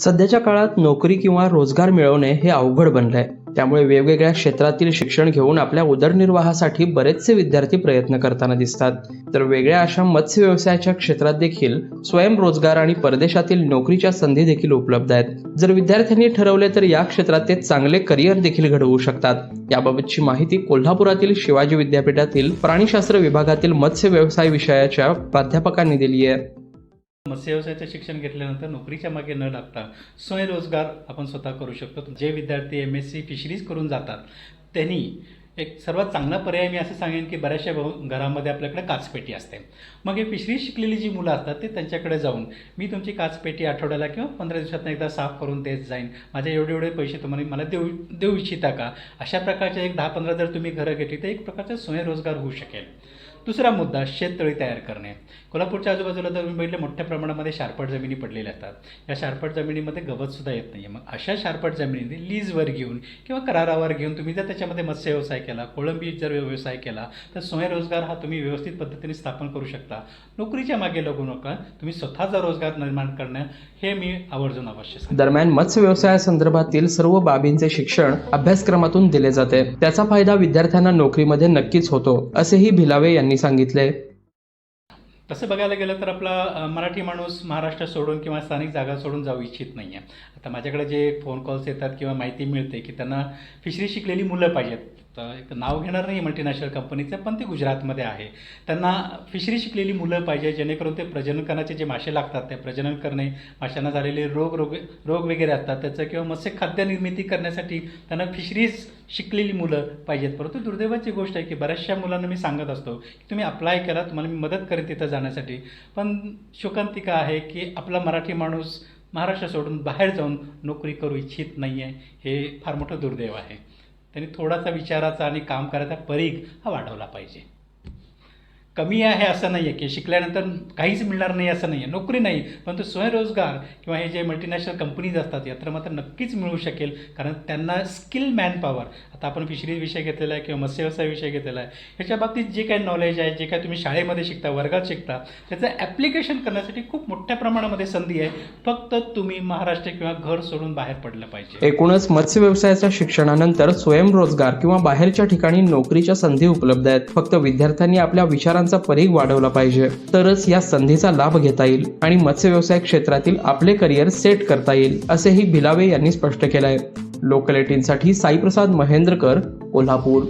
सध्याच्या काळात नोकरी किंवा रोजगार मिळवणे हे अवघड बनलंय. त्यामुळे वेगवेगळ्या क्षेत्रातील शिक्षण घेऊन आपल्या उदरनिर्वाहासाठी बरेचसे विद्यार्थी प्रयत्न करताना दिसतात. तर वेगळ्या अशा मत्स्य व्यवसायाच्या क्षेत्रात देखील स्वयंरोजगार आणि परदेशातील नोकरीच्या संधी देखील उपलब्ध आहेत. जर विद्यार्थ्यांनी ठरवले तर या क्षेत्रात ते चांगले करिअर देखील घडवू शकतात. याबाबतची माहिती कोल्हापुरातील शिवाजी विद्यापीठातील प्राणीशास्त्र विभागातील मत्स्य व्यवसाय विषयाच्या प्राध्यापकांनी दिली आहे. मत्स्य व्यवसायाचं शिक्षण घेतल्यानंतर नोकरीच्या मागे न लागता स्वयंरोजगार आपण स्वतः करू शकतो. जे विद्यार्थी एम एस सी फिशरीज करून जातात त्यांनी एक सर्वात चांगला पर्याय मी असं सांगेन की बऱ्याचशा बहु- घरामध्ये आपल्याकडे काचपेटी असते. मग हे फिशरीज शिकलेली जी मुलं असतात ते त्यांच्याकडे जाऊन मी तुमची काचपेटी आठवड्याला किंवा पंधरा दिवसातून एकदा साफ करून देत जाईन. माझे एवढे एवढे पैसे तुम्हाला मला देऊ देऊ इच्छिता का? अशा प्रकारचे एक दहा पंधरा जर तुम्ही घरं घेतली तर एक प्रकारचा स्वयंरोजगार होऊ शकेल. दुसरा मुद्दा शेततळी तयार करणे. कोल्हापूरच्या आजूबाजूला जर तुम्ही बघितलं मोठ्या प्रमाणामध्ये शारपट जमिनी पडलेल्या असतात. या शारपट जमिनीमध्ये गवतसुद्धा येत नाही आहे मग अशा शारपट जमिनीने लीजवर घेऊन किंवा करारावर घेऊन तुम्ही जर त्याच्यामध्ये मत्स्य व्यवसाय केला कोळंबी जर व्यवसाय केला तर स्वयंरोजगार हा तुम्ही व्यवस्थित पद्धतीने स्थापन करू शकता. नोकरीच्या मागे लागू नका. तुम्ही स्वतःचा रोजगार निर्माण करणं हे मी आवर्जून आवश्यक दरम्यान मत्स्य व्यवसायासंदर्भातील सर्व बाबींचे शिक्षण अभ्यासक्रमातून दिले जाते. त्याचा फायदा विद्यार्थ्यांना नोकरीमध्ये नक्कीच होतो असेही भिलावे यांनी सांगितलंय तसं बघायला गेलं तर आपला मराठी माणूस महाराष्ट्र सोडून किंवा स्थानिक जागा सोडून जाऊ इच्छित नाही आहे. आता माझ्याकडे जे फोन कॉल्स येतात किंवा माहिती मिळते की त्यांना फिशरी शिकलेली मुलं पाहिजेत. एक नाव घेणार नाही मल्टीनॅशनल कंपनीचं पण ते गुजरातमध्ये आहे. त्यांना फिशरी शिकलेली मुलं पाहिजे जेणेकरून ते प्रजनन करण्याचे जे मासे लागतात ते प्रजनन करणे माशांना झालेले रोग रोग रोग वगैरे असतात त्याचं किंवा मत्स्य खाद्य निर्मिती करण्यासाठी त्यांना फिशरीज शिकलेली मुलं पाहिजेत. परंतु दुर्दैवाची गोष्ट आहे की बऱ्याचशा मुलांना मी सांगत असतो की तुम्ही अप्लाय करा तुम्हाला मी मदत करेन तिथं जाण्यासाठी. पण शोकांतिका आहे की आपला मराठी माणूस महाराष्ट्र सोडून बाहेर जाऊन नोकरी करू इच्छित नाही आहे हे फार मोठं दुर्दैव आहे. त्यांनी थोडासा विचाराचा आणि काम करायचा परीघ हा वाढवला पाहिजे. कमी आहे असं नाही आहे की शिकल्यानंतर काहीच मिळणार नाही असं नाही आहे नोकरी नाही परंतु स्वयंरोजगार किंवा हे जे मल्टीनॅशनल कंपनीज असतात यात्र मात्र नक्कीच मिळू शकेल कारण त्यांना स्किल मॅन पॉवर आता आपण फिशरीज विषय घेतलेला आहे किंवा मत्स्य व्यवसाय विषय घेतलेला आहे ह्याच्या बाबतीत जे काही नॉलेज आहे जे काही तुम्ही शाळेमध्ये शिकता वर्गात शिकता त्याचं ॲप्लिकेशन करण्यासाठी खूप मोठ्या प्रमाणामध्ये संधी आहे. फक्त तुम्ही महाराष्ट्र किंवा घर सोडून बाहेर पडलं पाहिजे. एकूणच मत्स्य व्यवसायाच्या शिक्षणानंतर स्वयंरोजगार किंवा बाहेरच्या ठिकाणी नोकरीच्या संधी उपलब्ध आहेत. फक्त विद्यार्थ्यांनी आपल्या विचारांचा परीघ वाढवला पाहिजे. तरच या संधीचा लाभ घेता येईल आणि मत्स्य व्यवसाय क्षेत्रातील आपले करिअर सेट करता येईल असेही भिलावे यांनी स्पष्ट केलंय. लोकल एटीनसाठी साईप्रसाद महेंद्रकर कोल्हापूर.